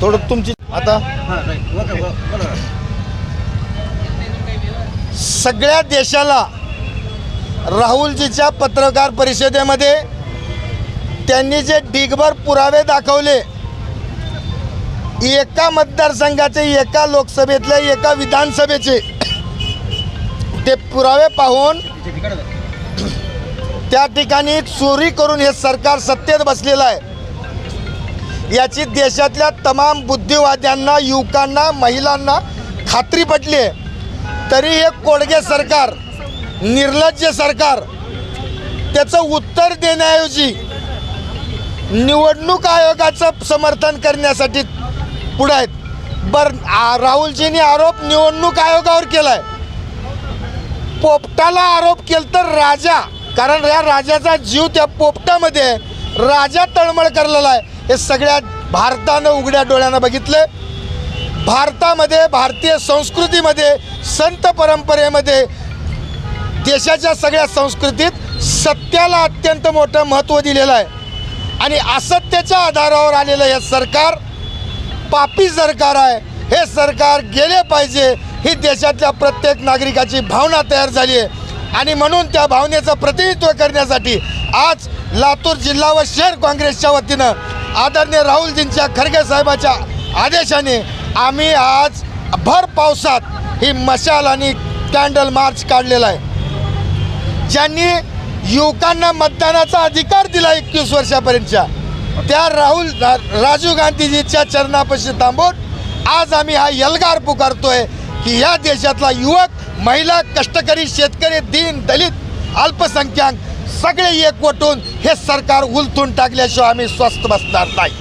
थोडं तुमची आता सगळ्या देशाला राहुलजीच्या पत्रकार परिषदेमध्ये त्यांनी जे ढिगभर पुरावे दाखवले एका मतदारसंघाचे एका लोकसभेतले एका विधानसभेचे ते पुरावे पाहून त्या ठिकाणी चोरी करून हे सरकार सत्तेत बसलेलं आहे. याची देशातल्या तमाम बुद्धिवाद्यांना युवकांना महिलांना खात्री पटली आहे. तरी हे कोडगे सरकार निर्लज्ज सरकार त्याचं उत्तर देण्याऐवजी निवडणूक आयोगाचं समर्थन करण्यासाठी पुढे आहेत. बरं राहुलजींनी आरोप निवडणूक आयोगावर केला आहे पोपटाला आरोप केला तर राजा कारण या राजाचा जीव त्या पोपटामध्ये राजा तळमळ करलेला आहे. हे सगळ्या भारतानं उघड्या डोळ्यानं बघितलं भारतामध्ये भारतीय संस्कृतीमध्ये संत परंपरेमध्ये देशाच्या सगळ्या संस्कृतीत सत्याला अत्यंत मोठं महत्त्व दिलेलं आहे. आणि असत्याच्या आधारावर आलेलं हे सरकार पापी सरकार आहे. हे सरकार गेले पाहिजे. ही देशातल्या प्रत्येक नागरिकाची भावना तयार झाली आहे. आणि म्हणून त्या भावनेचं प्रतिनिधित्व करण्यासाठी आज लातूर जिल्हा व शहर काँग्रेसच्या वतीनं आदरणीय राहुलजींच्या खरगे साहेबाच्या आदेशाने आम्ही आज भर पावसात ही मशाल आणि कॅन्डल मार्च काढलेला आहे. ज्यांनी युवकांना मतदानाचा अधिकार दिला एकवीस वर्षापर्यंतच्या त्या राहुल राजीव गांधीजीच्या चरणापाशी थांबून आज आम्ही हा यलगार पुकारतोय की या देशातला युवक महिला कष्टकरी शेतकरी दीन दलित अल्पसंख्याक सगळे एकवटून हे सरकार उलथून टाकल्याशिवाय आम्ही स्वस्थ बसणार नाही.